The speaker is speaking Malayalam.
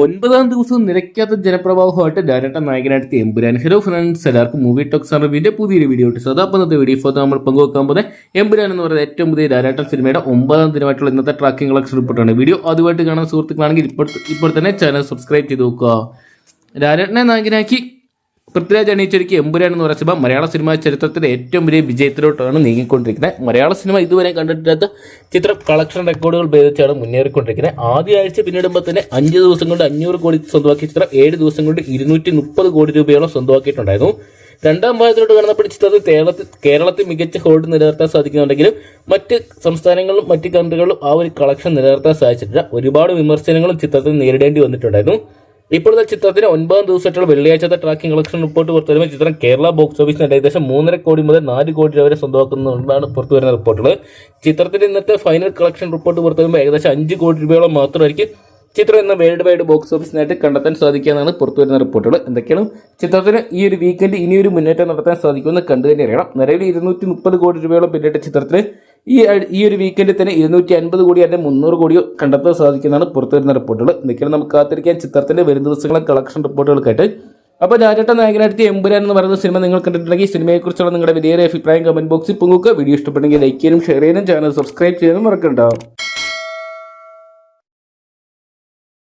ഒൻപതാം ദിവസം നിരക്കാത്ത ജനപ്രവാഹമായിട്ട് ഡയറക്ടർ നായകനായിട്ട് എമ്പുരാൻ. ഹലോ ഫ്രണ്ട്സ് എല്ലാവർക്കും മൂവി ടോക്സ് റിവ്യൂവിന്റെ പുതിയൊരു വീഡിയോ ഇട്ട് സദാ അപ്പോൾ ഇന്നത്തെ വീഡിയോ ഇപ്പോൾ നമ്മൾ പങ്കുവെക്കാൻ പോകുന്നത് എമ്പുരാൻ എന്ന് പറയുന്ന ഏറ്റവും പുതിയ ഡയറക്ടർ സിനിമയുടെ ഒമ്പതാം ദിനമായിട്ടുള്ള ഇന്നത്തെ ട്രാക്കിംഗ് കളക്ഷൻ റിപ്പോർട്ടാണ് വീഡിയോ ആദ്യമായിട്ട് കാണാൻ സുഹൃത്തുക്കളാണെങ്കിൽ ഇപ്പോൾ ഇപ്പോൾ തന്നെ ചാനൽ സബ്സ്ക്രൈബ് ചെയ്ത് നോക്കുക. ഡയറക്ടറിനെ നായകനാക്കി പൃഥ്വിരാജ് അണിയിച്ചൊരുക്കി എമ്പുരാൻ എന്ന് പറയുന്ന സിനിമ മലയാള സിനിമാ ചരിത്രത്തിലെ ഏറ്റവും വലിയ വിജയത്തിലോട്ടാണ് നീങ്ങിക്കൊണ്ടിരിക്കുന്നത്. മലയാള സിനിമ ഇതുവരെ കണ്ടിട്ടില്ലാത്ത ചിത്രം കളക്ഷൻ റെക്കോർഡുകൾ ഭേദിച്ചാണ് മുന്നേറിക്കൊണ്ടിരിക്കുന്നത്. ആദ്യ ആഴ്ച പിന്നിടുമ്പോൾ തന്നെ അഞ്ച് ദിവസം കൊണ്ട് അഞ്ഞൂറ് കോടി സ്വന്തമാക്കിയ ചിത്രം ഏഴ് ദിവസം കൊണ്ട് ഇരുന്നൂറ്റി മുപ്പത് കോടി രൂപയോളം സ്വന്തമാക്കിയിട്ടുണ്ടായിരുന്നു. രണ്ടാം ഭാഗത്തിലോട്ട് കടന്നപ്പോൾ ചിത്രത്തിൽ കേരളത്തിൽ കേരളത്തിൽ മികച്ച ഹോൾഡ് നിലനിർത്താൻ സാധിക്കുന്നുണ്ടെങ്കിലും മറ്റ് സംസ്ഥാനങ്ങളിലും മറ്റ് കൺട്രികളിലും ആ ഒരു കളക്ഷൻ നിലനിർത്താൻ സാധിച്ചിട്ടില്ല. ഒരുപാട് വിമർശനങ്ങളും ചിത്രത്തിൽ നേരിടേണ്ടി വന്നിട്ടുണ്ടായിരുന്നു. ഇപ്പോഴത്തെ ചിത്രത്തിന് ഒൻപതാം ദിവസമായിട്ടുള്ള വെള്ളിയാഴ്ചത്തെ ട്രാക്കിംഗ് കളക്ഷൻ റിപ്പോർട്ട് പുറത്തു വരുമ്പോൾ ചിത്രം കേരള ബോക്സ് ഓഫീസിന് ഏകദേശം മൂന്നര കോടി മുതൽ നാല് കോടി രൂപ വരെ സ്വന്തമാക്കുന്നതാണ് പുറത്തു വരുന്ന റിപ്പോർട്ടുകൾ ചിത്രത്തിന്റെ ഇന്നത്തെ ഫൈനൽ കളക്ഷൻ റിപ്പോർട്ട് പുറത്തു വരുമ്പോൾ ഏകദേശം അഞ്ച് കോടി രൂപയോളം മാത്രമായിരിക്കും ചിത്രം ഇന്ന് വേൾഡ് വൈഡ് ബോക്സ് ഓഫീസിനായിട്ട് കണ്ടെത്താൻ സാധിക്കുന്നതാണ് പുറത്തു വരുന്ന റിപ്പോർട്ടുകൾ എന്തൊക്കെയാണ്? ചിത്രത്തിന് ഈ ഒരു വീക്കെൻഡ് ഇനിയൊരു മുന്നേറ്റം നടത്താൻ സാധിക്കുമെന്ന് കണ്ടു തന്നെ അറിയണം. നിലവിൽ ഇരുന്നൂറ്റി മുപ്പത് കോടി രൂപയോളം പിന്നിട്ട ചിത്രത്തിന് ഈ ഈ ഒരു വീക്കെൻഡിൽ തന്നെ ഇരുന്നൂറ്റി അൻപത് കോടി അല്ലെങ്കിൽ മുന്നൂറ് കോടിയോ കണ്ടെത്താൻ സാധിക്കുന്നതാണ് പുറത്തു വരുന്ന റിപ്പോർട്ടുകൾ. എന്തൊക്കെയാണ് നമുക്ക് കാത്തിരിക്കാൻ ചിത്രത്തിന്റെ വരും ദിവസങ്ങളെ കളക്ഷൻ റിപ്പോർട്ടുകൾക്കായിട്ട്. അപ്പോൾ രാജട്ട നായകനായിട്ട് എമ്പുരാൻ എന്ന് പറയുന്ന സിനിമ നിങ്ങൾ കണ്ടിട്ടുണ്ടെങ്കിൽ സിനിമയെക്കുറിച്ചുള്ള നിങ്ങളുടെ വലിയ അഭിപ്രായം കമന്റ് ബോക്സിൽ പൊങ്ങുക. വീഡിയോ ഇഷ്ടപ്പെട്ടെങ്കിൽ ലൈക്ക് ചെയ്യാനും ഷെയർ ചെയ്യാനും ചാനൽ സബ്സ്ക്രൈബ് ചെയ്യാനും മറക്കണ്ട.